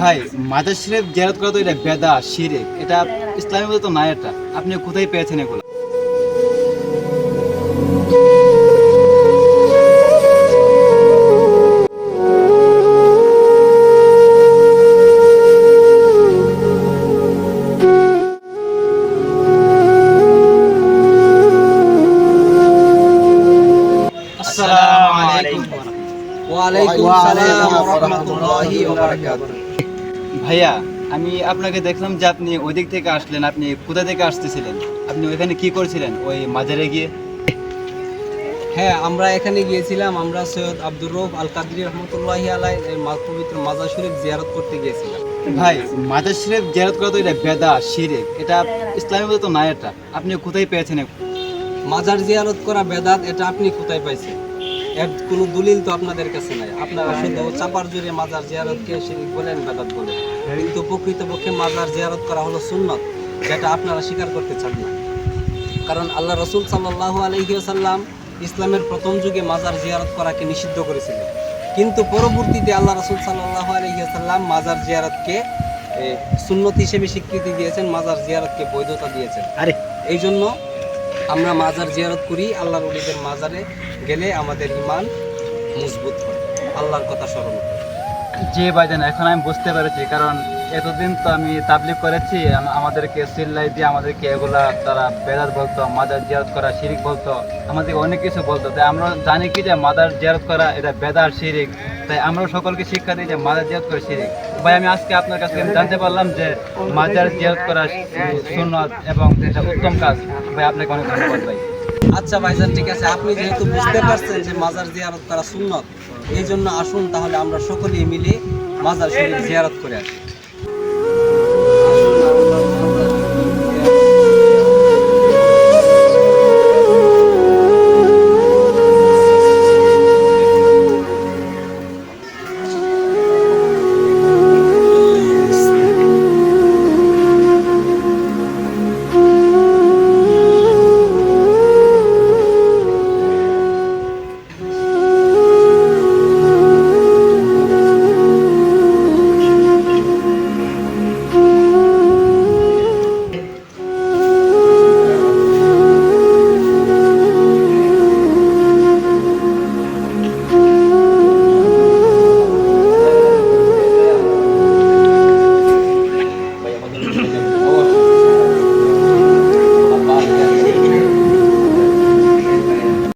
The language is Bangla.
ভাই মাজার শরীফ জিয়ারত করা তো এটা বেদা শিরেক। এটা ইসলামের মধ্যে তো নাই এটা। আপনি কোথায় পেয়েছেন এগুলো? আসসালামু আলাইকুম। ওয়ালাইকুম সালাম ওয়া রাহমাতুল্লাহি ওয়া বারাকাতুহু। ভাইয়া আমি আপনাকে দেখলাম যে আপনি ওই দিক থেকে আসলেন আপনি কোথা থেকে আসতেছিলেন? আপনি ওইখানে কি করছিলেন ওই মাজারে গিয়ে? হ্যাঁ আমরা এখানে গিয়েছিলাম আমরা সৈয়দ আব্দুর রৌফ আল কাদরি রহমতুল্লাহি আলাই মা- পবিত্র মাজার শরীফ জিয়ারত করতে গিয়েছিলাম। ভাই মাজার শরীফ জিয়ারত করা তো এটা বেদা শিরেক এটা ইসলামের মধ্যে তো নাই এটা। আপনি কোথায় পেয়েছেন মাজার জিয়ারত করা বেদাত এটা আপনি কোথায় পাইছেন? এর কোনো দলিল তো আপনাদের কাছে নাই। আপনারা শুধু চাপার জুড়ে মাজার জিয়ারতকে শিরিক বলেন বেদাত বলেন। কিন্তু প্রকৃতপক্ষে মাজার জিয়ারত করা হলো সুন্নত যেটা আপনারা স্বীকার করতে চান না। কারণ আল্লাহ রসুল সাল্লাহ আলহিউসাল্লাম ইসলামের প্রথম যুগে মাজার জিয়ারত করাকে নিষিদ্ধ করেছিলেন। কিন্তু পরবর্তীতে আল্লাহ রসুল সাল্লাহ আলহিউসাল্লাম মাজার জিয়ারতকে সুন্নত হিসেবে স্বীকৃতি দিয়েছেন মাজার জিয়ারতকে বৈধতা দিয়েছেন। আরে। এই জন্য আমরা মাজার জিয়ারত করি, আল্লাহর অলিদের মাজারে গেলে আমাদের ইমান মজবুত হয় আল্লাহর কথা স্মরণ। যে ভাইজান, এখন আমি বুঝতে পেরেছি, কারণ এতদিন তো আমি তাবলিগ করেছি আমাদেরকে সিল্লাই দিয়ে আমাদেরকে এগুলা তারা বেদাত বলতো মাদার জিয়ারত করা, শিরিক বলতো, আমাদেরকে অনেক কিছু বলতো। তাই আমরা জানি কি যে মাদার জিয়ারত করা, এটা বেদার শিরিক। তাই আমরা সকলকে শিক্ষা দিই যে মাদার জিয়ারত করা শিরিক। ভাই, আমি আজকে আপনার কাছ জানতে পারলাম যে মাদার জিয়ারত করা সুন্নত এবং এটা উত্তম কাজ। ভাই, আপনাকে অনেক ধন্যবাদ ভাই। আচ্ছা ভাইজান, ঠিক আছে, আপনি যেহেতু বুঝতে পারছেন যে মাজার জিয়ারত করা সুন্নত, এই জন্য আসুন তাহলে আমরা সকলেই মিলে মাজার শরীফ জিয়ারত করে আসি।